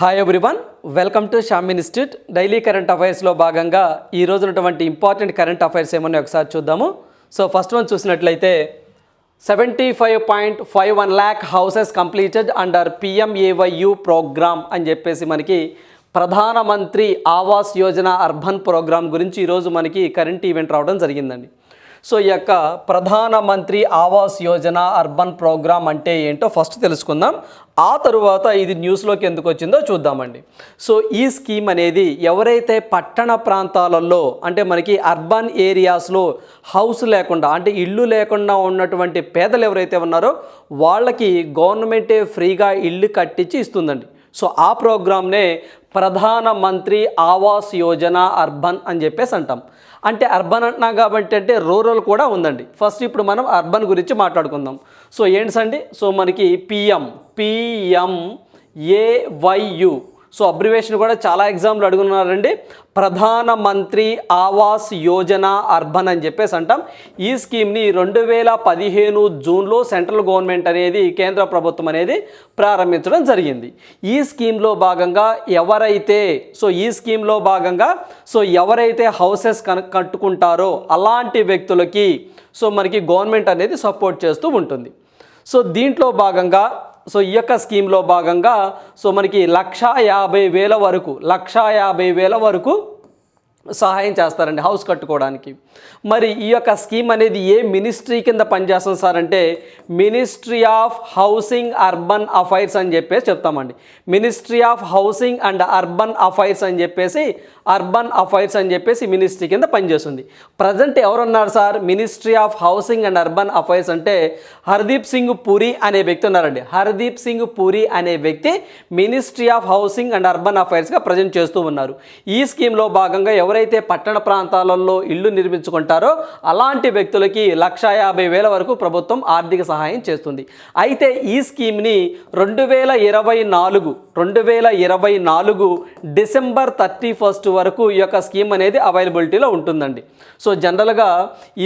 Hi everyone welcome to Sham institute daily current అఫైర్స్లో భాగంగా ఈ రోజు ఉన్నటువంటి ఇంపార్టెంట్ కరెంట్ అఫైర్స్ ఏమన్నా ఒకసారి చూద్దాము. సో ఫస్ట్ వన్ చూసినట్లయితే seventy five point five one lakh houses completed under PMAYU programme అని చెప్పేసి మనకి ప్రధానమంత్రి ఆవాస్ యోజన అర్బన్ ప్రోగ్రామ్ గురించి ఈరోజు మనకి కరెంట్ ఈవెంట్ రావడం జరిగిందండి. సో ఈ యొక్క ప్రధానమంత్రి ఆవాస్ యోజన అర్బన్ ప్రోగ్రామ్ అంటే ఏంటో ఫస్ట్ తెలుసుకుందాం. ఆ తరువాత ఇది న్యూస్లోకి ఎందుకు వచ్చిందో చూద్దామండి. సో ఈ స్కీమ్ అనేది ఎవరైతే పట్టణ ప్రాంతాలలో అంటే మనకి అర్బన్ ఏరియాస్లో హౌస్ లేకుండా అంటే ఇల్లు లేకుండా ఉన్నటువంటి పేదలు ఎవరైతే ఉన్నారో వాళ్ళకి గవర్నమెంటే ఫ్రీగా ఇల్లు కట్టించి ఇస్తుందండి. సో ఆ ప్రోగ్రామ్నే ప్రధానమంత్రి ఆవాస్ యోజన అర్బన్ అని చెప్పేసి అంటాం. అంటే అర్బన్ అంటున్నాం కాబట్టి అంటే రూరల్ కూడా ఉందండి. ఫస్ట్ ఇప్పుడు మనం అర్బన్ గురించి మాట్లాడుకుందాం. సో ఏంటి సో మనకి PM PM AYU so abbreviation కూడా చాలా ఎగ్జామ్లు అడుగున్నారండి. ప్రధానమంత్రి ఆవాస్ యోజన అర్బన్ అని చెప్పేసి అంటాం. ఈ స్కీమ్ని రెండు వేల పదిహేను జూన్లో సెంట్రల్ గవర్నమెంట్ అనేది కేంద్ర ప్రభుత్వం అనేది ప్రారంభించడం జరిగింది. ఈ స్కీమ్లో భాగంగా ఎవరైతే సో ఈ స్కీమ్లో భాగంగా సో ఎవరైతే హౌసెస్ కన కట్టుకుంటారో అలాంటి వ్యక్తులకి సో మనకి గవర్నమెంట్ అనేది సపోర్ట్ చేస్తూ ఉంటుంది. సో దీంట్లో భాగంగా సో ఈ యొక్క స్కీమ్లో భాగంగా సో మనకి లక్షా యాభై వేల వరకు లక్షా యాభై వేల వరకు సహాయం చేస్తారండి హౌస్ కట్టుకోవడానికి. మరి ఈ యొక్క స్కీమ్ అనేది ఏ మినిస్ట్రీ కింద పనిచేస్తుంది సార్ అంటే ministry of housing urban affairs అని చెప్పేసి చెప్తామండి. Ministry of housing and urban affairs అని చెప్పేసి అర్బన్ అఫైర్స్ అని చెప్పేసి మినిస్ట్రీ కింద పనిచేస్తుంది. ప్రజెంట్ ఎవరున్నారు sir? Ministry of housing and urban affairs అంటే హర్దీప్ సింగ్ పూరి అనే వ్యక్తి ఉన్నారండి. హర్దీప్ సింగ్ పూరి అనే వ్యక్తి ministry of housing and urban అఫైర్స్గా present చేస్తూ ఉన్నారు. ఈ స్కీమ్లో భాగంగా ఎవరైతే పట్టణ ప్రాంతాలలో ఇల్లు నిర్మించుకుంటారో అలాంటి వ్యక్తులకి లక్ష యాభై వేల వరకు ప్రభుత్వం ఆర్థిక సహాయం చేస్తుంది. అయితే ఈ స్కీమ్ని రెండు వేల ఇరవై నాలుగు రెండు వేల ఇరవై నాలుగు డిసెంబర్ థర్టీ ఫస్ట్ వరకు ఈ యొక్క స్కీమ్ అనేది అవైలబిలిటీలో ఉంటుందండి. సో జనరల్గా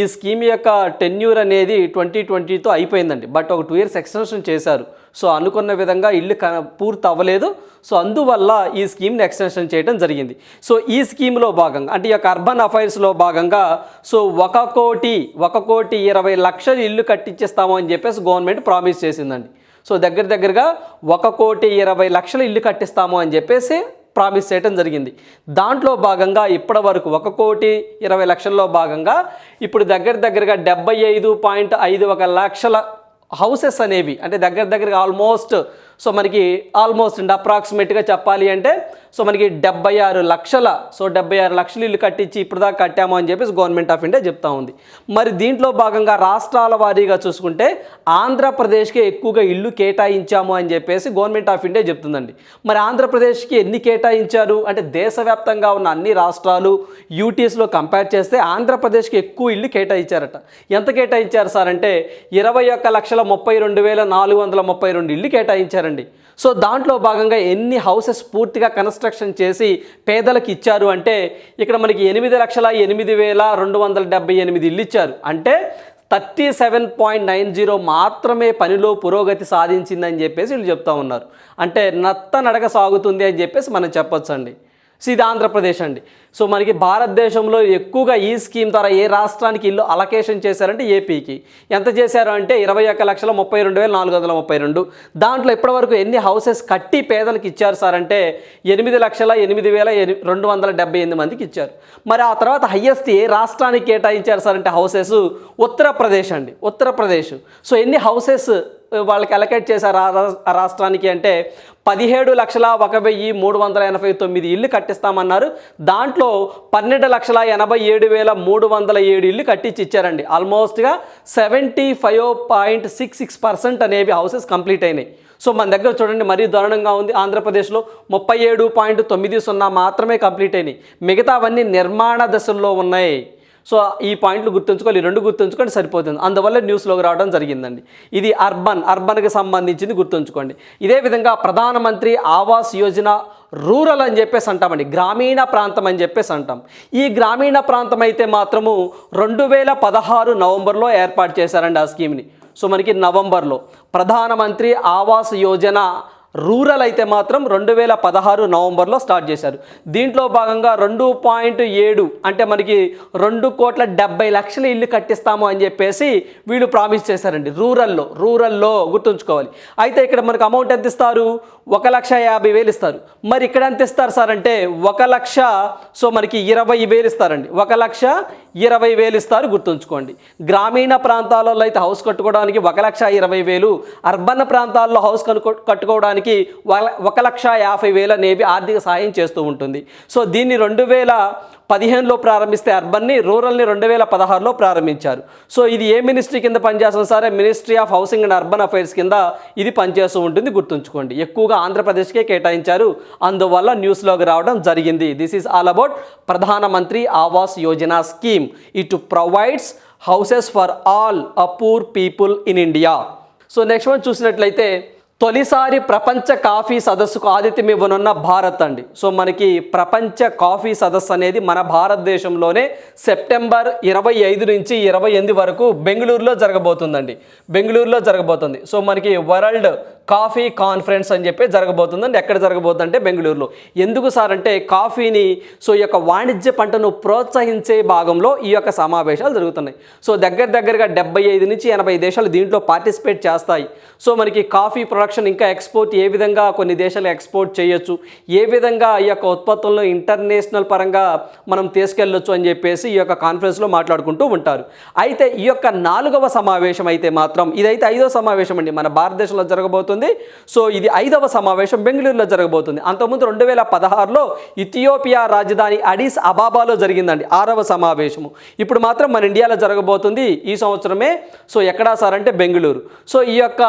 ఈ స్కీమ్ యొక్క టెన్యూర్ అనేది ట్వంటీ ట్వంటీతో అయిపోయిందండి. బట్ ఒక టూ ఇయర్స్ ఎక్స్టెన్షన్ చేశారు. సో అనుకున్న విధంగా ఇల్లు క పూర్తి అవ్వలేదు సో అందువల్ల ఈ స్కీమ్ని ఎక్స్టెన్షన్ చేయడం జరిగింది. సో ఈ స్కీమ్లో భాగంగా అంటే ఈ యొక్క అర్బన్ అఫైర్స్లో భాగంగా సో ఒక కోటి ఒక కోటి ఇరవై లక్షలు ఇల్లు కట్టించేస్తాము అని చెప్పేసి గవర్నమెంట్ ప్రామిస్ చేసిందండి. సో దగ్గర దగ్గరగా ఒక కోటి ఇరవై లక్షల ఇల్లు కట్టిస్తాము అని చెప్పేసి ప్రామిస్ చేయడం జరిగింది. దాంట్లో భాగంగా ఇప్పటి వరకు ఒక కోటి ఇరవై లక్షల్లో భాగంగా ఇప్పుడు దగ్గర దగ్గరగా డెబ్బై ఐదు పాయింట్ ఐదు ఒక లక్షల హౌసెస్ అనేవి అంటే దగ్గర దగ్గరగా ఆల్మోస్ట్ సో మనకి ఆల్మోస్ట్ అండ్ అప్రాక్సిమేట్గా చెప్పాలి అంటే సో మనకి డెబ్బై ఆరు లక్షల సో డెబ్బై ఆరు లక్షలు ఇల్లు కట్టించి ఇప్పుడు దాకా కట్టాము అని చెప్పేసి గవర్నమెంట్ ఆఫ్ ఇండియా చెప్తా ఉంది. మరి దీంట్లో భాగంగా రాష్ట్రాల వారీగా చూసుకుంటే ఆంధ్రప్రదేశ్కే ఎక్కువగా ఇల్లు కేటాయించాము అని చెప్పేసి గవర్నమెంట్ ఆఫ్ ఇండియా చెప్తుందండి. మరి ఆంధ్రప్రదేశ్కి ఎన్ని కేటాయించారు? అంటే దేశవ్యాప్తంగా ఉన్న అన్ని రాష్ట్రాలు యూటీస్లో కంపేర్ చేస్తే ఆంధ్రప్రదేశ్కి ఎక్కువ ఇల్లు కేటాయించారట. ఎంత కేటాయించారు సార్? అంటే ఇరవై ఒక్క లక్షల ముప్పై రెండు వేల నాలుగు వందల ముప్పై రెండు ఇల్లు కేటాయించారండి. సో దాంట్లో భాగంగా ఎన్ని హౌసెస్ పూర్తిగా కన్స్ట్రక్షన్ చేసి పేదలకు ఇచ్చారు అంటే ఇక్కడ మనకి ఎనిమిది లక్షల ఎనిమిది వేల రెండు వందల డెబ్బై ఎనిమిది ఇల్లు ఇచ్చారు. అంటే thirty seven point nine zero మాత్రమే పనిలో పురోగతి సాధించిందని చెప్పేసి వీళ్ళు చెప్తా ఉన్నారు. అంటే నత్త నడక సాగుతుంది అని చెప్పేసి మనం చెప్పొచ్చండి. సో ఇది ఆంధ్రప్రదేశ్ అండి. సో మనకి భారతదేశంలో ఎక్కువగా ఈ స్కీమ్ ద్వారా ఏ రాష్ట్రానికి ఇల్లు అలకేషన్ చేశారంటే ఏపీకి. ఎంత చేశారు అంటే ఇరవై ఒక్క లక్షల ముప్పై రెండు వేల నాలుగు వందల ముప్పై రెండు. దాంట్లో ఇప్పటివరకు ఎన్ని హౌసెస్ కట్టి పేదలకు ఇచ్చారు సార్ అంటే ఎనిమిది లక్షల ఎనిమిది వేల ఎని- రెండు వందల డెబ్బై ఎనిమిది మందికి ఇచ్చారు. మరి ఆ తర్వాత హయ్యెస్ట్ ఏ రాష్ట్రానికి కేటాయించారు సార్ అంటే హౌసెస్ ఉత్తరప్రదేశ్ అండి. ఉత్తరప్రదేశ్. సో ఎన్ని హౌసెస్ వాళ్ళకి అలకేట్ చేశారు ఆ ఆ రాష్ట్రానికి అంటే పదిహేడు లక్షల ఒక వెయ్యి మూడు వందల ఎనభై తొమ్మిది ఇల్లు కట్టిస్తామన్నారు. దాంట్లో పన్నెండు లక్షల ఎనభై ఏడు వేల మూడు వందల ఏడు ఇల్లు కట్టించి ఇచ్చారండి. ఆల్మోస్ట్గా seventy five point six six percent అనేవి హౌసెస్ కంప్లీట్ అయినాయి. సో మన దగ్గర చూడండి మరీ దారుణంగా ఉంది. ఆంధ్రప్రదేశ్లో ముప్పై ఏడు పాయింట్ తొమ్మిది సున్నా మాత్రమే కంప్లీట్ అయినాయి. మిగతావన్నీ నిర్మాణ దశల్లో ఉన్నాయి. సో ఈ పాయింట్లు గుర్తుంచుకోవాలి ఈ రెండు గుర్తుంచుకోండి సరిపోతుంది. అందువల్ల న్యూస్లోకి రావడం జరిగిందండి. ఇది అర్బన్ అర్బన్కి సంబంధించింది గుర్తుంచుకోండి. ఇదే విధంగా ప్రధానమంత్రి ఆవాస్ యోజన రూరల్ అని చెప్పేసి అంటామండి గ్రామీణ ప్రాంతం అని చెప్పేసి అంటాం. ఈ గ్రామీణ ప్రాంతం అయితే మాత్రము రెండు వేల పదహారు నవంబర్లో ఏర్పాటు చేశారండి ఆ స్కీమ్ని. సో మనకి నవంబర్లో ప్రధానమంత్రి ఆవాస్ యోజన రూరల్ అయితే మాత్రం రెండు వేల పదహారు నవంబర్లో స్టార్ట్ చేశారు. దీంట్లో భాగంగా రెండు పాయింట్ ఏడు అంటే మనకి రెండు కోట్ల డెబ్బై లక్షల ఇల్లు కట్టిస్తాము అని చెప్పేసి వీళ్ళు ప్రామిస్ చేశారండి రూరల్లో రూరల్లో గుర్తుంచుకోవాలి. అయితే ఇక్కడ మనకు అమౌంట్ ఎంత ఇస్తారు? ఒక లక్ష యాభై వేలు ఇస్తారు. మరి ఇక్కడ ఎంత ఇస్తారు సార్ అంటే ఒక లక్ష సో మనకి ఇరవై వేలు ఇస్తారండి. ఒక లక్ష ఇరవై వేలు ఇస్తారు గుర్తుంచుకోండి. గ్రామీణ ప్రాంతాలలో అయితే హౌస్ కట్టుకోవడానికి ఒక లక్ష ఇరవై వేలు అర్బన్ ప్రాంతాల్లో హౌస్ కనుక్కో కట్టుకోవడానికి ఒక- లక్ష యాభై వేలు అనేవి ఆర్థిక సహాయం చేస్తూ ఉంటుంది. సో దీన్ని రెండు వేల పదిహేనులో ప్రారంభిస్తే అర్బన్ని రూరల్ని రెండు వేల పదహారులో ప్రారంభించారు. సో ఇది ఏ మినిస్ట్రీ కింద పనిచేస్తుంది సరే ministry of housing and urban affairs కింద ఇది పనిచేస్తూ ఉంటుంది గుర్తుంచుకోండి. ఎక్కువగా ఆంధ్రప్రదేశ్కే కేటాయించారు. అందువల్ల న్యూస్లోకి రావడం జరిగింది. This is all about Pradhan Mantri Awas Yojana scheme. It provides houses for all a poor people in India so next one చూసినట్లయితే తొలిసారి ప్రపంచ కాఫీ సదస్సుకు ఆతిథ్యం ఇవ్వనున్న భారత్ అండి. సో మనకి ప్రపంచ కాఫీ సదస్సు అనేది మన భారతదేశంలోనే సెప్టెంబర్ ఇరవై ఐదు నుంచి ఇరవై ఎనిమిది వరకు బెంగళూరులో జరగబోతుందండి. బెంగళూరులో జరగబోతుంది. సో మనకి వరల్డ్ కాఫీ కాన్ఫరెన్స్ అని చెప్పి జరగబోతుందండి. ఎక్కడ జరగబోతుందంటే బెంగళూరులో. ఎందుకు సార్ అంటే కాఫీని సో ఈ యొక్క వాణిజ్య పంటను ప్రోత్సహించే భాగంలో ఈ యొక్క సమావేశాలు జరుగుతున్నాయి. సో దగ్గర దగ్గరగా డెబ్బై ఐదు నుంచి ఎనభై దేశాలు దీంట్లో పార్టిసిపేట్ చేస్తాయి. సో మనకి కాఫీ ప్రొడక్షన్ ఇంకా ఎక్స్పోర్ట్ ఏ విధంగా కొన్ని దేశాలు ఎక్స్పోర్ట్ చేయొచ్చు ఏ విధంగా ఈ యొక్క ఉత్పత్తులను ఇంటర్నేషనల్ పరంగా మనం తీసుకెళ్ళొచ్చు అని చెప్పేసి ఈ యొక్క కాన్ఫరెన్స్లో మాట్లాడుకుంటూ ఉంటారు. అయితే ఈ యొక్క నాలుగవ సమావేశం అయితే మాత్రం ఇదైతే ఐదవ సమావేశం అండి. మన భారతదేశంలో జరగబోతుంది సో ఇది ఐదవ సమావేశం బెంగళూరులో జరగబోతుంది. అంతకుముందు రెండు వేల పదహారులో ఇథియోపియా రాజధాని అడిస్ అబాబాలో జరిగిందండి ఆరవ సమావేశము. ఇప్పుడు మాత్రం మన ఇండియాలో జరగబోతుంది ఈ సంవత్సరమే. సో ఎక్కడా సార్ అంటే బెంగళూరు. సో ఈ యొక్క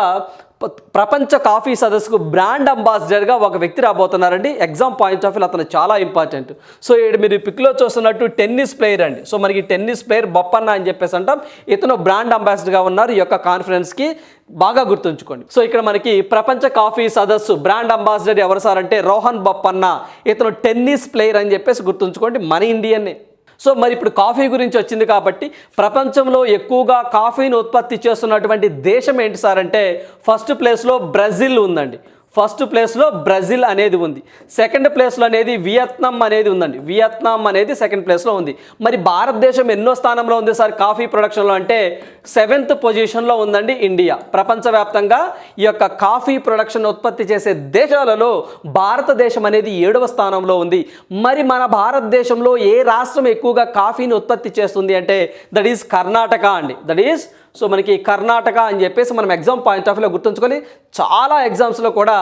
ప్రపంచ కాఫీ సదస్సుకు బ్రాండ్ అంబాసిడర్గా ఒక వ్యక్తి రాబోతున్నారండి. ఎగ్జామ్ పాయింట్ ఆఫ్ వ్యూ అతను చాలా ఇంపార్టెంట్. సో ఇక్కడ మీరు పిక్లో చూస్తున్నట్టు టెన్నిస్ ప్లేయర్ అండి. సో మనకి టెన్నిస్ ప్లేయర్ బొప్పన్న అని చెప్పేసి అంటాం. ఇతను బ్రాండ్ అంబాసిడర్గా ఉన్నారు. ఈ యొక్క కాన్ఫరెన్స్కి బాగా గుర్తుంచుకోండి. సో ఇక్కడ మనకి ప్రపంచ కాఫీ సదస్సు బ్రాండ్ అంబాసిడర్ ఎవరు సార్ అంటే రోహన్ బొప్పన్న. ఇతను టెన్నిస్ ప్లేయర్ అని చెప్పేసి గుర్తుంచుకోండి. మన ఇండియన్నే. సో మరి ఇప్పుడు కాఫీ గురించి వచ్చింది కాబట్టి ప్రపంచంలో ఎక్కువగా కాఫీని ఉత్పత్తి చేస్తున్నటువంటి దేశం ఏంటి సార్ అంటే ఫస్ట్ ప్లేస్లో బ్రెజిల్ ఉందండి. ఫస్ట్ ప్లేస్లో బ్రెజిల్ అనేది ఉంది. సెకండ్ ప్లేస్లో అనేది వియత్నాం అనేది ఉందండి. వియత్నాం అనేది సెకండ్ ప్లేస్లో ఉంది. మరి భారతదేశం ఎన్నో స్థానంలో ఉంది సార్? కాఫీ ప్రొడక్షన్లో అంటే సెవెంత్ పొజిషన్లో ఉందండి ఇండియా. ప్రపంచవ్యాప్తంగా ఈ యొక్క కాఫీ ప్రొడక్షన్ ఉత్పత్తి చేసే దేశాలలో భారతదేశం అనేది ఏడవ స్థానంలో ఉంది. మరి మన భారతదేశంలో ఏ రాష్ట్రం ఎక్కువగా కాఫీని ఉత్పత్తి చేస్తుంది అంటే దట్ ఈస్ కర్ణాటక అండి. దట్ ఈస్ సో మనకి కర్ణాటక అని చెప్పేసి మనం ఎగ్జామ్ పాయింట్ ఆఫ్ వ్యూలో గుర్తుంచుకొని చాలా ఎగ్జామ్స్లో కూడా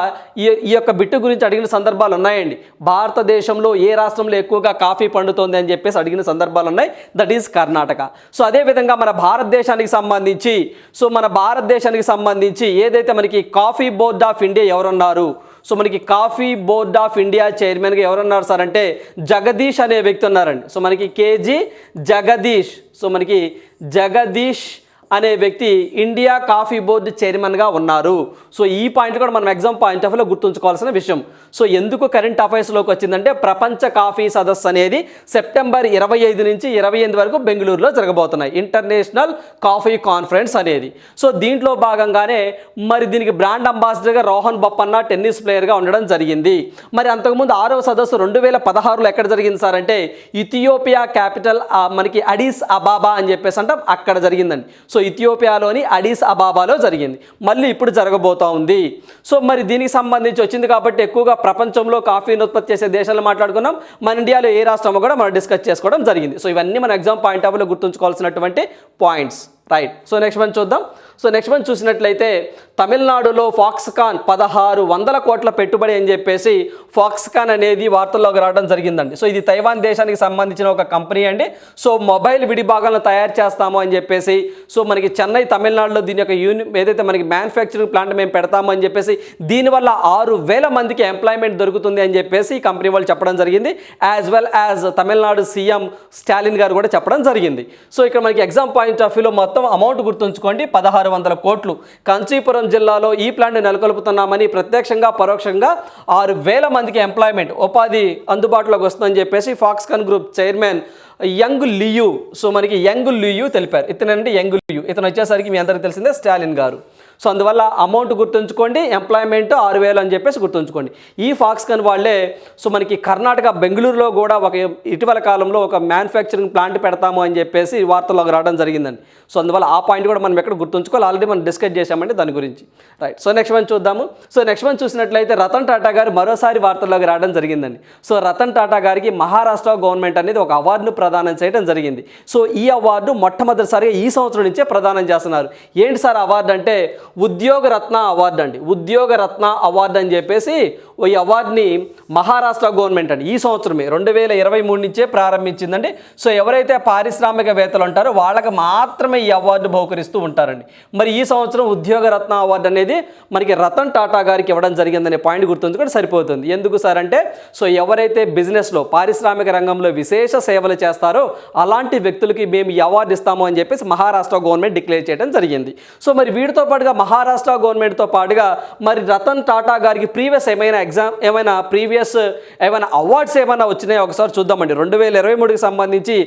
ఈ ఈ యొక్క బిట్టు గురించి అడిగిన సందర్భాలు ఉన్నాయండి. భారతదేశంలో ఏ రాష్ట్రంలో ఎక్కువగా కాఫీ పండుతోంది అని చెప్పేసి అడిగిన సందర్భాలు ఉన్నాయి. That is Karnataka. సో అదేవిధంగా మన భారతదేశానికి సంబంధించి సో మన భారతదేశానికి సంబంధించి ఏదైతే మనకి కాఫీ బోర్డ్ ఆఫ్ ఇండియా ఎవరున్నారు సో మనకి కాఫీ బోర్డ్ ఆఫ్ ఇండియా చైర్మన్గా ఎవరున్నారు సార్ అంటే జగదీష్ అనే వ్యక్తి ఉన్నారండి. సో మనకి కేజీ జగదీష్. సో మనకి జగదీష్ అనే వ్యక్తి ఇండియా కాఫీ బోర్డు చైర్మన్గా ఉన్నారు. సో ఈ పాయింట్ కూడా మనం ఎగ్జామ్ పాయింట్ ఆఫ్ వ్యూలో గుర్తుంచుకోవాల్సిన విషయం. సో ఎందుకు కరెంట్ అఫైర్స్లోకి వచ్చిందంటే ప్రపంచ కాఫీ సదస్సు అనేది సెప్టెంబర్ ఇరవై ఐదు నుంచి ఇరవై ఎనిమిది వరకు బెంగళూరులో జరగబోతున్నాయి. ఇంటర్నేషనల్ కాఫీ కాన్ఫరెన్స్ అనేది. సో దీంట్లో భాగంగానే మరి దీనికి బ్రాండ్ అంబాసిడర్గా రోహన్ బొప్పన్న టెన్నిస్ ప్లేయర్గా ఉండడం జరిగింది. మరి అంతకుముందు ఆరవ సదస్సు రెండు వేల పదహారులో ఎక్కడ జరిగింది సార్ అంటే ఇథియోపియా క్యాపిటల్ మనకి అడీస్ అబాబా అని చెప్పేసి అంటాం అక్కడ జరిగిందండి. సో ఇథియోపియాలోని అడీస్ అబాబాలో జరిగింది. మళ్ళీ ఇప్పుడు జరగబోతూ ఉంది. సో మరి దీనికి సంబంధించి వచ్చింది కాబట్టి ఎక్కువగా ప్రపంచంలో కాఫీని ఉత్పత్తి చేసే దేశాలు మాట్లాడుకున్నాం. మన ఇండియాలో ఏ రాష్ట్రమో కూడా మనం డిస్కస్ చేసుకోవడం జరిగింది. సో ఇవన్నీ మన ఎగ్జామ్ పాయింట్ ఆఫ్ వ్యూలో గుర్తుంచుకోవాల్సినటువంటి points. Right so next one చూద్దాం. సో నెక్స్ట్ వన్ చూసినట్లయితే తమిళనాడులో ఫాక్స్కాన్ పదహారు వందల కోట్ల పెట్టుబడి అని చెప్పేసి ఫాక్స్కాన్ అనేది వార్తల్లోకి రావడం జరిగిందండి. సో ఇది తైవాన్ దేశానికి సంబంధించిన ఒక కంపెనీ అండి. సో మొబైల్ విడిభాగాలను తయారు చేస్తాము అని చెప్పేసి సో మనకి చెన్నై తమిళనాడులో దీని యొక్క యూని ఏదైతే మనకి మ్యానుఫ్యాక్చరింగ్ ప్లాంట్ మేము పెడతాము అని చెప్పేసి దీనివల్ల ఆరు వేల మందికి ఎంప్లాయ్మెంట్ దొరుకుతుంది అని చెప్పేసి ఈ కంపెనీ వాళ్ళు చెప్పడం జరిగింది. As well as Tamil Nadu CM Stalin గారు కూడా చెప్పడం జరిగింది. సో ఇక్కడ మనకి ఎగ్జామ్ పాయింట్ ఆఫ్ వ్యూలో మొత్తం అమౌంట్ గుర్తుంచుకోండి. పదహారు వందల కోట్లు. కాంచీపురం జిల్లాలో ఈ ప్లాంట్ నెలకొల్పుతున్నామని ప్రత్యక్షంగా పరోక్షంగా ఆరు వేల మందికి ఎంప్లాయ్మెంట్ ఉపాధి అందుబాటులోకి వస్తుందని చెప్పేసి Foxconn group chairman Young Liu so మనకి యంగ్ లియు తెలిపారు. ఇతనంటే యంగ్ లియు ఇతను వచ్చేసరికి మీ అందరికీ తెలిసిందే స్టాలిన్ గారు. సో అందువల్ల అమౌంట్ గుర్తుంచుకోండి ఎంప్లాయ్మెంట్ ఆరు వేలు అని చెప్పేసి గుర్తుంచుకోండి. ఈ ఫాక్స్కాన్ వాళ్ళే సో మనకి కర్ణాటక బెంగళూరులో కూడా ఒక ఇటీవల కాలంలో ఒక మ్యానుఫ్యాక్చరింగ్ ప్లాంట్ పెడతాము అని చెప్పేసి వార్తల్లోకి రావడం జరిగిందండి. సో అందువల్ల ఆ పాయింట్ కూడా మనం ఎక్కడ గుర్తుంచుకోవాలి ఆల్రెడీ మనం డిస్కస్ చేశామండి దాని గురించి. రైట్ సో నెక్స్ట్ వన్ చూద్దాము. సో నెక్స్ట్ వన్ చూసినట్లయితే రతన్ టాటా గారు మరోసారి వార్తల్లోకి రావడం జరిగిందండి. సో రతన్ టాటా గారికి మహారాష్ట్ర గవర్నమెంట్ అనేది ఒక అవార్డును ప్రదానం చేయడం జరిగింది. సో ఈ అవార్డు మొట్టమొదటిసారిగా ఈ సంవత్సరం నుంచే ప్రదానం చేస్తున్నారు. ఏంటి సార్ అవార్డు అంటే ఉద్యోగ రత్న అవార్డు అండి. ఉద్యోగ రత్న అవార్డు అని చెప్పేసి ఈ అవార్డుని మహారాష్ట్ర గవర్నమెంట్ అండి. ఈ సంవత్సరమే రెండు వేల ఇరవై మూడు నుంచే ప్రారంభించిందండి. సో ఎవరైతే పారిశ్రామికవేత్తలు ఉంటారో వాళ్ళకి మాత్రమే ఈ అవార్డు బహుకరిస్తూ ఉంటారండి. మరి ఈ సంవత్సరం ఉద్యోగ రత్న అవార్డు అనేది మనకి రతన్ టాటా గారికి ఇవ్వడం జరిగిందనే పాయింట్ గుర్తుంచుకొని సరిపోతుంది. ఎందుకు సార్ అంటే సో ఎవరైతే బిజినెస్లో పారిశ్రామిక రంగంలో విశేష సేవలు చేస్తారో అలాంటి వ్యక్తులకి మేము ఈ అవార్డు ఇస్తాము అని చెప్పేసి మహారాష్ట్ర గవర్నమెంట్ డిక్లేర్ చేయడం జరిగింది. సో మరి వీటితో పాటుగా మహారాష్ట్ర గవర్నమెంట్తో పాటుగా మరి రతన్ టాటా గారికి ప్రీవియస్ ఏమైనా ఎగ్జామ్ ఏమైనా ప్రీవియస్ ఏమైనా అవార్డ్స్ ఏమైనా వచ్చినాయో ఒకసారి చూద్దామండి. రెండు వేల ఇరవై మూడుకి సంబంధించి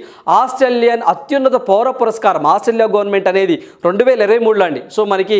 ఆస్ట్రేలియన్ అత్యున్నత పౌర పురస్కారం ఆస్ట్రేలియా గవర్నమెంట్ అనేది రెండు వేల ఇరవై మూడులో అండి. సో మనకి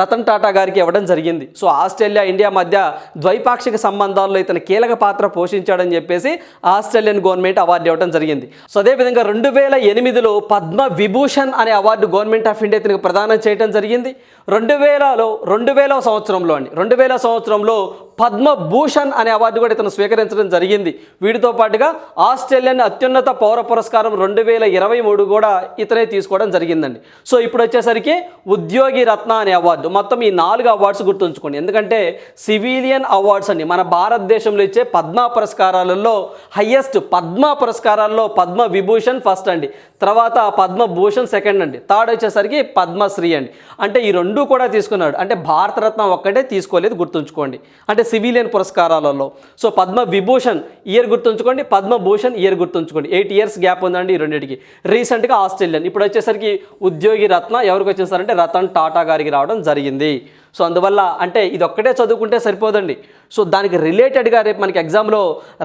రతన్ టాటా గారికి ఇవ్వడం జరిగింది. సో ఆస్ట్రేలియా ఇండియా మధ్య ద్వైపాక్షిక సంబంధాల్లో ఇతను కీలక పాత్ర పోషించాడని చెప్పేసి ఆస్ట్రేలియన్ గవర్నమెంట్ అవార్డు ఇవ్వడం జరిగింది. సో అదేవిధంగా రెండు వేల ఎనిమిదిలో పద్మ విభూషణ్ అనే అవార్డు గవర్నమెంట్ ఆఫ్ ఇండియా ఇతనికి ప్రదానం చేయడం జరిగింది. రెండు వేలలో రెండు వేల సంవత్సరంలో అండి రెండు వేల సంవత్సరంలో పద్మభూషణ్ అనే అవార్డు కూడా ఇతను స్వీకరించడం జరిగింది. వీటితో పాటుగా ఆస్ట్రేలియన్ అత్యున్నత పౌర పురస్కారం రెండు వేల ఇరవై మూడు కూడా ఇతనే తీసుకోవడం జరిగిందండి. సో ఇప్పుడు వచ్చేసరికి ఉద్యోగి రత్న అనే అవార్డు. మొత్తం ఈ నాలుగు అవార్డ్స్ గుర్తుంచుకోండి. ఎందుకంటే సివిలియన్ అవార్డ్స్ అండి. మన భారతదేశంలో ఇచ్చే పద్మ పురస్కారాలలో హయ్యెస్ట్ పద్మ పురస్కారాల్లో పద్మ విభూషణ్ ఫస్ట్ అండి. తర్వాత పద్మభూషణ్ సెకండ్ అండి. థర్డ్ వచ్చేసరికి పద్మశ్రీ అండి. అంటే ఈ రెండు కూడా తీసుకున్నాడు. అంటే భారతరత్న ఒక్కటే తీసుకోలేదు గుర్తుంచుకోండి. అంటే సివిలియన్ పురస్కారాలలో. సో పద్మ విభూషణ్ ఇయర్ గుర్తుంచుకోండి పద్మభూషణ్ ఇయర్ గుర్తుంచుకోండి. ఎయిట్ ఇయర్స్ గ్యాప్ ఉందండి ఈ రెండింటికి. రీసెంట్గా ఆస్ట్రేలియన్. ఇప్పుడు వచ్చేసరికి ఉద్యోగి రత్న ఎవరికి వచ్చేసారంటే రతన్ టాటా గారికి రావడం జరిగింది. సో అందువల్ల అంటే ఇది ఒక్కటే చదువుకుంటే సరిపోదండి. సో దానికి రిలేటెడ్గా రేపు మనకి ఎగ్జామ్లో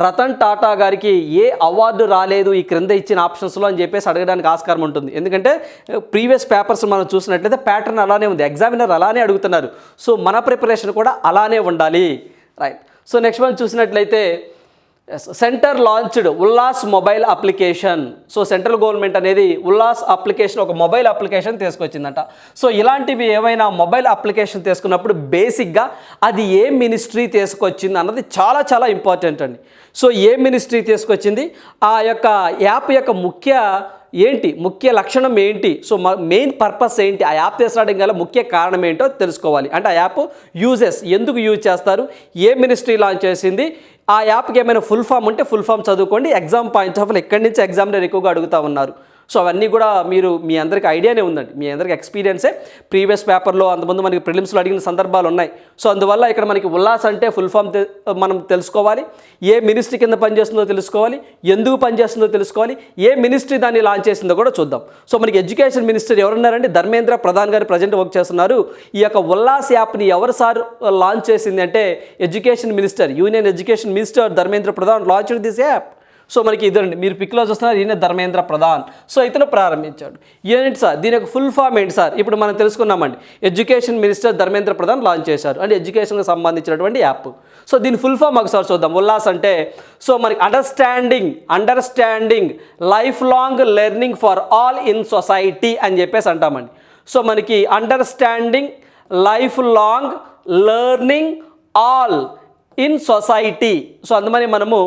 రతన్ టాటా గారికి ఏ అవార్డు రాలేదు ఈ క్రింద ఇచ్చిన ఆప్షన్స్లో అని చెప్పేసి అడగడానికి ఆస్కారం ఉంటుంది. ఎందుకంటే ప్రీవియస్ పేపర్స్ మనం చూసినట్లయితే ప్యాటర్న్ అలానే ఉంది ఎగ్జామినర్ అలానే అడుగుతున్నారు. సో మన ప్రిపరేషన్ కూడా అలానే ఉండాలి. రైట్. సో నెక్స్ట్ మనం చూసినట్లయితే centre launched Ullas mobile application so central government అనేది ఉల్లాస్ అప్లికేషన్ ఒక మొబైల్ అప్లికేషన్ తీసుకొచ్చిందట. సో ఇలాంటివి ఏమైనా మొబైల్ అప్లికేషన్ తీసుకున్నప్పుడు బేసిక్గా అది ఏ మినిస్ట్రీ తీసుకొచ్చింది అన్నది చాలా చాలా ఇంపార్టెంట్ అండి. సో ఏ మినిస్ట్రీ తీసుకొచ్చింది? ఆ యొక్క యాప్ యొక్క ముఖ్య ఏంటి? ముఖ్య లక్షణం ఏంటి? సో మెయిన్ పర్పస్ ఏంటి? ఆ యాప్ తీసుకురావడం గల ముఖ్య కారణం ఏంటో తెలుసుకోవాలి. అంటే ఆ యాప్ యూజెస్ ఎందుకు యూజ్ చేస్తారు? ఏ మినిస్ట్రీ లాంచ్ చేసింది? ఆ యాప్కి ఏమైనా ఫుల్ ఫామ్ ఉంటే ఫుల్ ఫామ్ చదువుకోండి. ఎగ్జామ్ పాయింట్ ఆఫ్ ఎక్కడి నుంచి ఎగ్జామ్లో ఎక్కువగా అడుగుతా ఉన్నారు? సో అవన్నీ కూడా మీరు మీ అందరికి ఐడియానే ఉందండి. మీ అందరికి ఎక్స్పీరియన్సే. ప్రీవియస్ పేపర్లో అంతకుముందు మనకి ప్రిలిమ్స్లో అడిగిన సందర్భాలు ఉన్నాయి. సో అందువల్ల ఇక్కడ మనకి ఉల్లాస్ అంటే ఫుల్ ఫామ్ మనం తెలుసుకోవాలి. ఏ మినిస్ట్రీ కింద పనిచేస్తుందో తెలుసుకోవాలి. ఎందుకు పనిచేస్తుందో తెలుసుకోవాలి. ఏ మినిస్ట్రీ దాన్ని లాంచ్ చేసిందో కూడా చూద్దాం. సో మనకి ఎడ్యుకేషన్ మినిస్టర్ ఎవరున్నారంటే ధర్మేంద్ర ప్రధాన్ గారు ప్రజెంట్ వర్క్ చేస్తున్నారు. ఈ యొక్క ఉల్లాస్ యాప్ని ఎవరు సార్ లాంచ్ చేసింది అంటే education minister union education minister Dharmendra Pradhan launch this app. So మనకి ఇదండి మీరు పిక్లో చూస్తున్నారు ఈయన ధర్మేంద్ర ప్రధాన్. సో ఇతను ప్రారంభించాడు. ఏంటి సార్? దీని యొక్క ఫుల్ ఫామ్ ఏంటి సార్? ఇప్పుడు మనం తెలుసుకున్నామండి. Education minister Dharmendra Pradhan launch చేశారు. అంటే ఎడ్యుకేషన్కి సంబంధించినటువంటి యాప్ సో దీని ఫుల్ ఫామ్ ఒకసారి చూద్దాం. ఉల్లాస్ అంటే సో మనకి understanding understanding life long learning for all in society అని చెప్పేసి అంటామండి. సో మనకి understanding life long learning all in society. So అందుమని మనము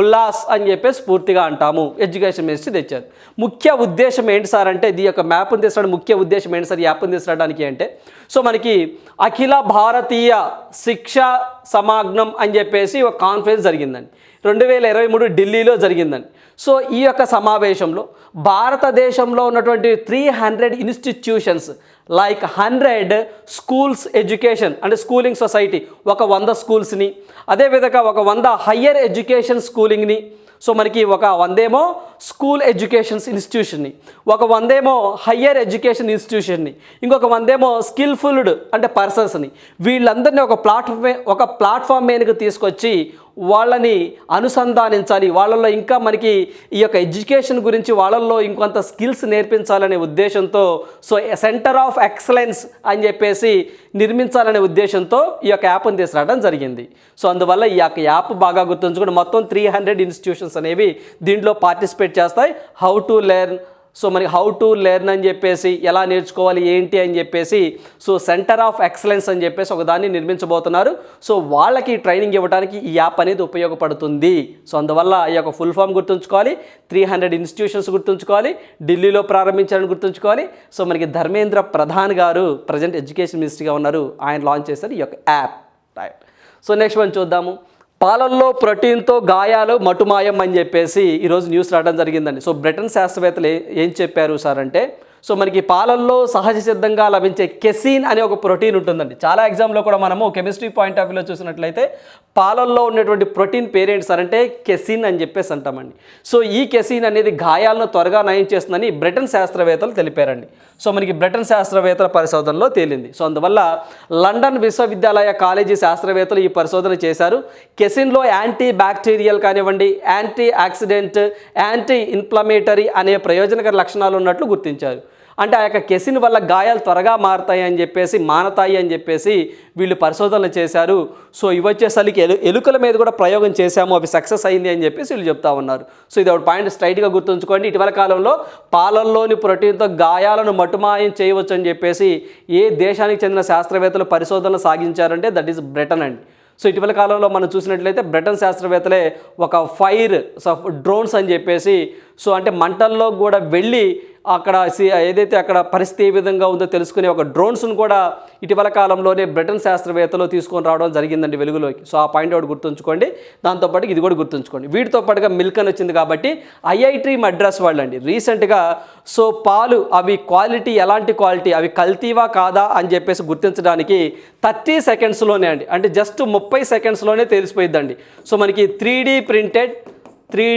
ఉల్లాస్ అని చెప్పేసి పూర్తిగా అంటాము. ఎడ్యుకేషన్ మినిస్ట్రీ తెచ్చారు. ముఖ్య ఉద్దేశం ఏంటి సార్ అంటే ఇది యొక్క మ్యాప్ని తీసుకురావడం ముఖ్య ఉద్దేశం ఏంటి సార్? ఈ యాప్ని తీసుకురావడానికి అంటే. సో మనకి అఖిల భారతీయ శిక్షా సమాగ్నం అని చెప్పేసి ఒక కాన్ఫరెన్స్ జరిగిందండి. రెండు వేల ఇరవై మూడు ఢిల్లీలో జరిగిందండి. సో ఈ యొక్క సమావేశంలో భారతదేశంలో ఉన్నటువంటి three hundred institutions like hundred schools education అంటే స్కూలింగ్ సొసైటీ ఒక వంద స్కూల్స్ని అదేవిధంగా ఒక వంద హయ్యర్ ఎడ్యుకేషన్ స్కూలింగ్ని సో మనకి ఒక వందేమో స్కూల్ ఎడ్యుకేషన్స్ ఇన్స్టిట్యూషన్ని ఒక వందేమో హయ్యర్ ఎడ్యుకేషన్ ఇన్స్టిట్యూషన్ని ఇంకొక వందేమో స్కిల్ఫుల్డ్ అంటే పర్సన్స్ని వీళ్ళందరినీ ఒక ప్లాట్ఫామ్ ఒక ప్లాట్ఫామ్ మీదకి తీసుకొచ్చి వాళ్ళని అనుసంధానించాలి. వాళ్ళల్లో ఇంకా మనకి ఈ యొక్క ఎడ్యుకేషన్ గురించి వాళ్ళల్లో ఇంకొంత స్కిల్స్ నేర్పించాలనే ఉద్దేశంతో సో సెంటర్ ఆఫ్ ఎక్సలెన్స్ అని చెప్పేసి నిర్మించాలనే ఉద్దేశంతో ఈ యొక్క యాప్ని తీసుకురావడం జరిగింది. సో అందువల్ల ఈ యొక్క యాప్ బాగా గుర్తుంచుకుని మొత్తం త్రీ హండ్రెడ్ ఇన్స్టిట్యూషన్స్ అనేవి దీంట్లో పార్టిసిపేట్ చేస్తాయి. హౌ టు లెర్న్ సో మనకి హౌ టు లెర్న్ అని చెప్పేసి ఎలా నేర్చుకోవాలి ఏంటి అని చెప్పేసి సో సెంటర్ ఆఫ్ ఎక్సలెన్స్ అని చెప్పేసి ఒక దాన్ని నిర్మించబోతున్నారు. సో వాళ్ళకి ట్రైనింగ్ ఇవ్వడానికి ఈ యాప్ అనేది ఉపయోగపడుతుంది. సో అందువల్ల ఈ యొక్క ఫుల్ ఫామ్ గుర్తుంచుకోవాలి త్రీ హండ్రెడ్ ఇన్స్టిట్యూషన్స్ గుర్తుంచుకోవాలి ఢిల్లీలో ప్రారంభించాలని గుర్తుంచుకోవాలి. సో మనకి ధర్మేంద్ర ప్రధాన్ గారు ప్రజెంట్ ఎడ్యుకేషన్ మినిస్టర్గా ఉన్నారు. ఆయన లాంచ్ చేశారు ఈ యొక్క app right so next one చూద్దాము. పాలల్లో ప్రోటీన్తో గాయాలు మటుమాయం అని చెప్పేసి ఈరోజు న్యూస్ రావడం జరిగిందండి. సో బ్రిటన్ శాస్త్రవేత్తలు ఏం చెప్పారు సార్ అంటే సో మనకి పాలల్లో సహజ సిద్ధంగా లభించే కెసిన్ అనే ఒక ప్రోటీన్ ఉంటుందండి. చాలా ఎగ్జామ్లో కూడా మనము కెమిస్ట్రీ పాయింట్ ఆఫ్ వ్యూలో చూసినట్లయితే పాలల్లో ఉన్నటువంటి ప్రోటీన్ పేరేంటి సార్ అంటే కెసిన్ అని చెప్పేసి అంటామండి. సో ఈ కెసిన్ అనేది గాయాలను త్వరగా నయం చేస్తుందని బ్రిటన్ శాస్త్రవేత్తలు తెలిపారండి. సో మనకి బ్రిటన్ శాస్త్రవేత్తల పరిశోధనలో తేలింది. సో అందువల్ల లండన్ విశ్వవిద్యాలయ కాలేజీ శాస్త్రవేత్తలు ఈ పరిశోధన చేశారు. కెసిన్లో యాంటీ బ్యాక్టీరియల్ కానివ్వండి యాంటీ ఆక్సిడెంట్ యాంటీ ఇన్ఫ్లమేటరీ అనే ప్రయోజనకర లక్షణాలు ఉన్నట్లు గుర్తించారు. అంటే ఆ యొక్క కెసిన్ వల్ల గాయాలు త్వరగా మారతాయి అని చెప్పేసి మానతాయి అని చెప్పేసి వీళ్ళు పరిశోధనలు చేశారు. సో ఇవి వచ్చేసరికి ఎలు ఎలుకల మీద కూడా ప్రయోగం చేశాము. అవి సక్సెస్ అయింది అని చెప్పేసి వీళ్ళు చెప్తా ఉన్నారు. సో ఇది ఒక పాయింట్ స్ట్రైట్గా గుర్తుంచుకోండి. ఇటీవల కాలంలో పాలల్లోని ప్రోటీన్తో గాయాలను మటుమాయం చేయవచ్చు అని చెప్పేసి ఏ దేశానికి చెందిన శాస్త్రవేత్తలు పరిశోధనలు సాగించారంటే దట్ ఈస్ బ్రిటన్ అండి. సో ఇటీవల కాలంలో మనం చూసినట్లయితే బ్రిటన్ శాస్త్రవేత్తలే ఒక ఫైర్ డ్రోన్స్ అని చెప్పేసి సో అంటే మంటల్లో కూడా వెళ్ళి అక్కడ ఏదైతే అక్కడ పరిస్థితి ఏ విధంగా ఉందో తెలుసుకునే ఒక డ్రోన్స్ను కూడా ఇటీవల కాలంలోనే బ్రిటన్ శాస్త్రవేత్తలు తీసుకొని రావడం జరిగిందండి వెలుగులోకి. సో ఆ పాయింట్ ఒకటి గుర్తుంచుకోండి. దాంతోపాటు ఇది కూడా గుర్తుంచుకోండి. వీటితో పాటుగా మిల్క్ అని వచ్చింది కాబట్టి ఐఐటి మద్రాస్ వాళ్ళండి. రీసెంట్గా సో పాలు అవి క్వాలిటీ ఎలాంటి క్వాలిటీ? అవి కల్తీవా కాదా అని చెప్పేసి గుర్తించడానికి థర్టీ సెకండ్స్లోనే అండి. అంటే జస్ట్ ముప్పై సెకండ్స్లోనే తెలిసిపోయిద్దండి. సో మనకి three printed three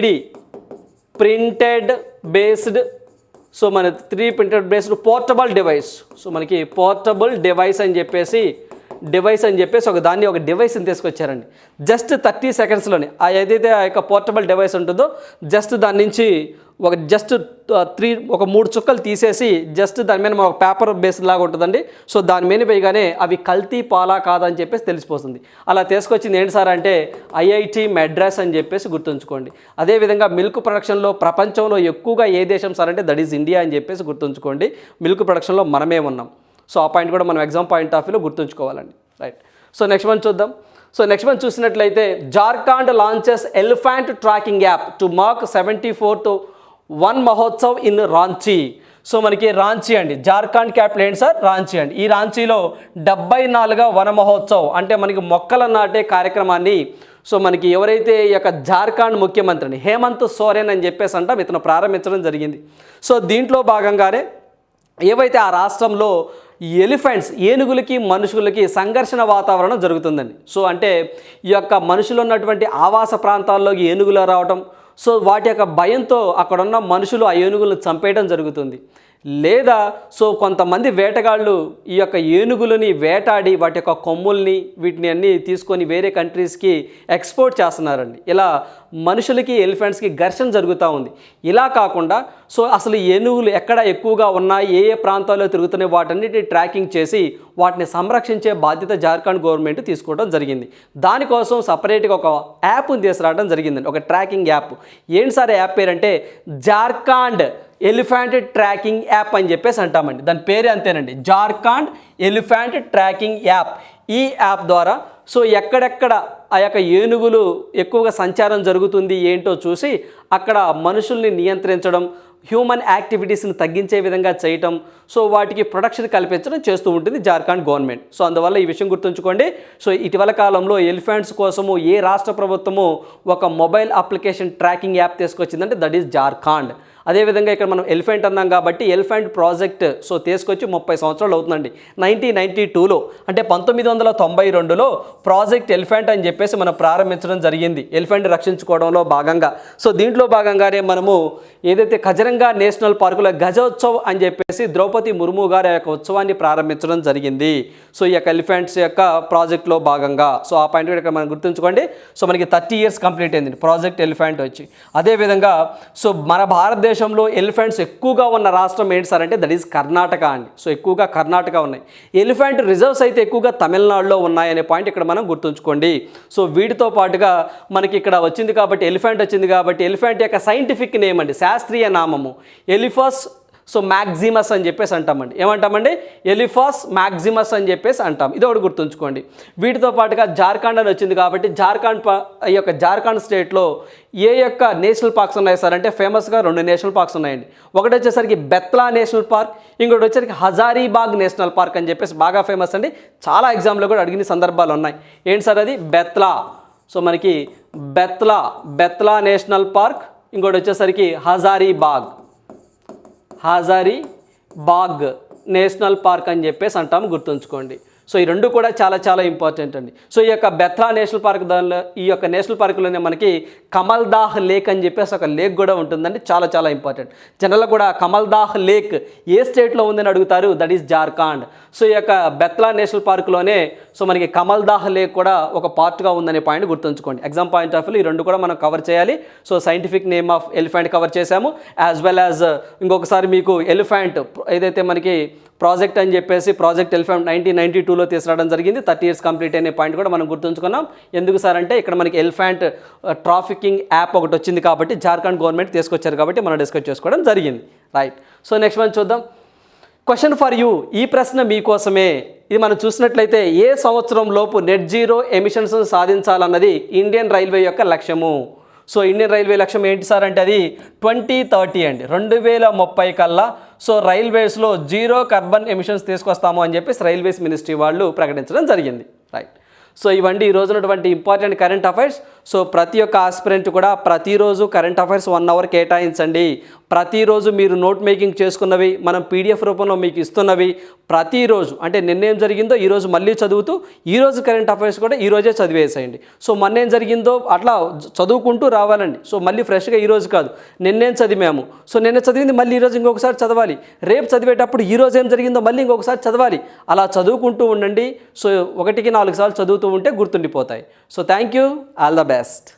printed based so మన three printed based portable device. So మనకి పోర్టబుల్ డివైస్ అని చెప్పేసి డివైస్ అని చెప్పేసి ఒక దాన్ని ఒక డివైస్ని తీసుకొచ్చారండి. జస్ట్ థర్టీ సెకండ్స్లోనే. ఆ ఏదైతే ఆ యొక్క పోర్టబుల్ డివైస్ ఉంటుందో జస్ట్ దాని నుంచి ఒక జస్ట్ త్రీ ఒక మూడు చుక్కలు తీసేసి జస్ట్ దాని మీద ఒక పేపర్ బేస్ లాగా ఉంటుందండి. సో దాని మీద వేయగానే అవి కల్తీ పాలా కాదా అని చెప్పేసి తెలిసిపోతుంది. అలా తీసుకొచ్చింది ఏంటి సార్ అంటే ఐఐటి మెడ్రాస్ అని చెప్పేసి గుర్తుంచుకోండి. అదేవిధంగా మిల్క్ ప్రొడక్షన్లో ప్రపంచంలో ఎక్కువగా ఏ దేశం సార్ అంటే దట్ ఈజ్ ఇండియా అని చెప్పేసి గుర్తుంచుకోండి. మిల్క్ ప్రొడక్షన్లో మనమే ఉన్నాం. సో ఆ పాయింట్ కూడా మనం ఎగ్జామ్ పాయింట్ ఆఫ్ వ్యూలో గుర్తుంచుకోవాలండి. రైట్ సో నెక్స్ట్ వన్ చూద్దాం. సో నెక్స్ట్ మంత్ చూసినట్లయితే Jharkhand launches elephant tracking app to mark seventy fourth one Mahotsav in Ranchi. So మనకి రాంచీ అండి. జార్ఖండ్ క్యాపిటల్ ఏంటి సార్? రాంచీ అండి. ఈ రాంచీలో డెబ్బై నాలుగవ వన మహోత్సవ్ అంటే మనకి మొక్కల నాటే కార్యక్రమాన్ని. సో మనకి ఎవరైతే ఈ యొక్క జార్ఖండ్ ముఖ్యమంత్రి హేమంత్ సోరెన్ అని చెప్పేసి అంటాం ఇతను ప్రారంభించడం జరిగింది. సో దీంట్లో భాగంగానే ఏవైతే ఆ రాష్ట్రంలో ఎలిఫెంట్స్ ఏనుగులకి మనుషులకి సంఘర్షణ వాతావరణం జరుగుతుందండి. సో అంటే ఈ యొక్క మనుషులు ఉన్నటువంటి ఆవాస ప్రాంతాల్లోకి ఏనుగులు రావటం సో వాటి యొక్క భయంతో అక్కడున్న మనుషులు ఆ ఏనుగులను చంపేయడం జరుగుతుంది. లేదా సో కొంతమంది వేటగాళ్ళు ఈ యొక్క ఏనుగులని వేటాడి వాటి యొక్క కొమ్ముల్ని వీటిని అన్నీ తీసుకొని వేరే కంట్రీస్కి ఎక్స్పోర్ట్ చేస్తున్నారండి. ఇలా మనుషులకి ఎలిఫెంట్స్కి ఘర్షణ జరుగుతూ ఉంది. ఇలా కాకుండా సో అసలు ఏనుగులు ఎక్కడ ఎక్కువగా ఉన్నాయి ఏ ఏ ప్రాంతాల్లో తిరుగుతున్నాయి వాటన్నిటిని ట్రాకింగ్ చేసి వాటిని సంరక్షించే బాధ్యత జార్ఖండ్ గవర్నమెంట్ తీసుకోవడం జరిగింది. దానికోసం సపరేట్గా ఒక యాప్ని తీసుకురావడం జరిగిందండి. ఒక ట్రాకింగ్ యాప్. ఏంటి సార్ యాప్ పేరంటే జార్ఖండ్ ఎలిఫెంట్ ట్రాకింగ్ యాప్ అని చెప్పేసి అంటామండి. దాని పేరే అంతేనండి. Jharkhand elephant tracking app. ఈ యాప్ ద్వారా సో ఎక్కడెక్కడ ఆ యొక్క ఏనుగులు ఎక్కువగా సంచారం జరుగుతుంది ఏంటో చూసి అక్కడ మనుషుల్ని నియంత్రించడం హ్యూమన్ యాక్టివిటీస్ని తగ్గించే విధంగా చేయటం సో వాటికి ప్రొడక్షన్ కల్పించడం చేస్తూ ఉంటుంది జార్ఖండ్ గవర్నమెంట్. సో అందువల్ల ఈ విషయం గుర్తుంచుకోండి. సో ఇటీవల కాలంలో ఎలిఫెంట్స్ కోసము ఏ రాష్ట్ర ప్రభుత్వము ఒక మొబైల్ అప్లికేషన్ ట్రాకింగ్ యాప్ తీసుకొచ్చిందంటే దట్ ఈస్ జార్ఖండ్. అదేవిధంగా ఇక్కడ మనం ఎలిఫెంట్ అన్నాం కాబట్టి ఎలిఫెంట్ ప్రాజెక్ట్ సో తీసుకొచ్చి ముప్పై సంవత్సరాలు అవుతుందండి. నైన్టీన్ నైన్టీ టూలో అంటే పంతొమ్మిది వందల తొంభై రెండులో ప్రాజెక్ట్ ఎలిఫెంట్ అని చెప్పేసి మనం ప్రారంభించడం జరిగింది. ఎలిఫెంట్ రక్షించుకోవడంలో భాగంగా. సో దీంట్లో భాగంగానే మనము ఏదైతే ఖజరంగా నేషనల్ పార్కులో గజోత్సవ్ అని చెప్పేసి ద్రౌపది ముర్ము గారి యొక్క ఉత్సవాన్ని ప్రారంభించడం జరిగింది. సో ఈ యొక్క ఎలిఫెంట్స్ యొక్క ప్రాజెక్ట్లో భాగంగా. సో ఆ పాయింట్ ఇక్కడ మనం గుర్తుంచుకోండి. సో మనకి థర్టీ ఇయర్స్ కంప్లీట్ అయింది ప్రాజెక్ట్ ఎలిఫెంట్ వచ్చి. అదేవిధంగా సో మన భారతదేశం భారతదేశంలో ఎలిఫెంట్స్ ఎక్కువగా ఉన్న రాష్ట్రం ఏంటి సార్ అంటే దట్ ఈస్ కర్ణాటక అండి. సో ఎక్కువగా కర్ణాటక ఉన్నాయి. ఎలిఫెంట్ రిజర్వ్స్ అయితే ఎక్కువగా తమిళనాడులో ఉన్నాయనే పాయింట్ ఇక్కడ మనం గుర్తుంచుకోండి. సో వీటితో పాటుగా మనకి ఇక్కడ వచ్చింది కాబట్టి ఎలిఫెంట్ వచ్చింది కాబట్టి ఎలిఫెంట్ యొక్క సైంటిఫిక్ నేమ్ అండి శాస్త్రీయ నామము. ఎలిఫస్ సో మ్యాక్సిమస్ అని చెప్పేసి అంటామండి. ఏమంటామండి? ఎలిఫాస్ మ్యాక్సిమస్ అని చెప్పేసి అంటాం. ఇది ఒకటి గుర్తుంచుకోండి. వీటితో పాటుగా జార్ఖండ్ అని వచ్చింది కాబట్టి జార్ఖండ్ ప- ఈ యొక్క జార్ఖండ్ స్టేట్లో ఏ యొక్క నేషనల్ పార్క్స్ ఉన్నాయి సార్? అంటే ఫేమస్గా రెండు నేషనల్ పార్క్స్ ఉన్నాయండి. ఒకటి వచ్చేసరికి బెత్లా నేషనల్ పార్క్ ఇంకోటి వచ్చేసరికి హజారీబాగ్ నేషనల్ పార్క్ అని చెప్పేసి బాగా ఫేమస్ అండి. చాలా ఎగ్జామ్లో కూడా అడిగిన సందర్భాలు ఉన్నాయి. ఏంటి సార్ అది? బెత్లా. సో మనకి బెత్లా బెత్లా నేషనల్ పార్క్ ఇంకోటి వచ్చేసరికి Hazaribagh. Hazaribagh national park అని చెప్పేసి అంటాం గుర్తుంచుకోండి. సో ఈ రెండు కూడా చాలా చాలా ఇంపార్టెంట్ అండి. సో ఈ యొక్క బెత్లా నేషనల్ పార్క్ దానిలో ఈ యొక్క నేషనల్ పార్కులోనే మనకి కమల్ దాహ్ లేక్ అని చెప్పేసి ఒక లేక్ కూడా ఉంటుందండి. చాలా చాలా ఇంపార్టెంట్ జనరల్గా కూడా కమల్ దాహ్ లేక్ ఏ స్టేట్లో ఉందని అడుగుతారు? దట్ ఈస్ జార్ఖండ్ సో ఈ యొక్క బెత్లా నేషనల్ పార్కులోనే సో మనకి కమల్ దాహ్ లేక్ కూడా ఒక పార్ట్గా ఉందనే పాయింట్ గుర్తుంచుకోండి. ఎగ్జామ్ పాయింట్ ఆఫ్ వ్యూ ఈ రెండు కూడా మనం కవర్ చేయాలి. So scientific name of elephant cover చేశాము. యాజ్ వెల్ యాజ్ ఇంకొకసారి మీకు ఎలిఫెంట్ ఏదైతే మనకి ప్రాజెక్ట్ అని చెప్పేసి ప్రాజెక్ట్ ఎలిఫెంట్ నైన్టీన్ నైన్టీ టూలో తీసుకురావడం జరిగింది. థర్టీ ఇయర్స్ కంప్లీట్ అనే పాయింట్ కూడా మనం గుర్తుంచుకున్నాం. ఎందుకు సార్ అంటే ఇక్కడ మనకి ఎలిఫెంట్ ట్రాఫికింగ్ యాప్ ఒకటి వచ్చింది కాబట్టి జార్ఖండ్ గవర్నమెంట్ తీసుకొచ్చారు కాబట్టి మనం డిస్కస్ చేసుకోవడం జరిగింది. రైట్ సో నెక్స్ట్ మనం చూద్దాం. క్వశ్చన్ ఫర్ యూ ఈ ప్రశ్న మీకోసమే. ఇది మనం చూసినట్లయితే ఏ సంవత్సరం లోపు నెట్ జీరో ఎమిషన్స్ సాధించాలన్నది ఇండియన్ రైల్వే యొక్క లక్ష్యము? సో ఇండియన్ రైల్వే లక్ష్యం ఏంటి సార్ అంటే అది ట్వంటీ థర్టీ అండి. రెండు వేల ముప్పై కల్లా సో రైల్వేస్లో జీరో కార్బన్ ఎమిషన్స్ తీసుకొస్తాము అని చెప్పేసి రైల్వేస్ మినిస్ట్రీ వాళ్ళు ప్రకటించడం జరిగింది. రైట్. సో ఇవండి ఈ రోజునటువంటి ఇంపార్టెంట్ కరెంట్ అఫైర్స్. సో ప్రతి ఒక్క ఆస్పిరెంట్ కూడా ప్రతిరోజు కరెంట్ అఫైర్స్ వన్ అవర్ కేటాయించండి. ప్రతిరోజు మీరు నోట్ మేకింగ్ చేసుకున్నవి మనం పీడిఎఫ్ రూపంలో మీకు ఇస్తున్నవి ప్రతిరోజు అంటే నిన్నేం జరిగిందో ఈరోజు మళ్ళీ చదువుతూ ఈరోజు కరెంట్ అఫైర్స్ కూడా ఈరోజే చదివేసేయండి. సో మొన్నేం జరిగిందో అట్లా చదువుకుంటూ రావాలండి. సో మళ్ళీ ఫ్రెష్గా ఈరోజు కాదు నిన్నేం చదివాము? సో నిన్న చదివింది మళ్ళీ ఈరోజు ఇంకొకసారి చదవాలి. రేపు చదివేటప్పుడు ఈరోజు ఏం జరిగిందో మళ్ళీ ఇంకొకసారి చదవాలి. అలా చదువుకుంటూ ఉండండి. సో ఒకటికి నాలుగు సార్లు చదువుతూ ఉంటే గుర్తుండిపోతాయి. So thank you. All the best best.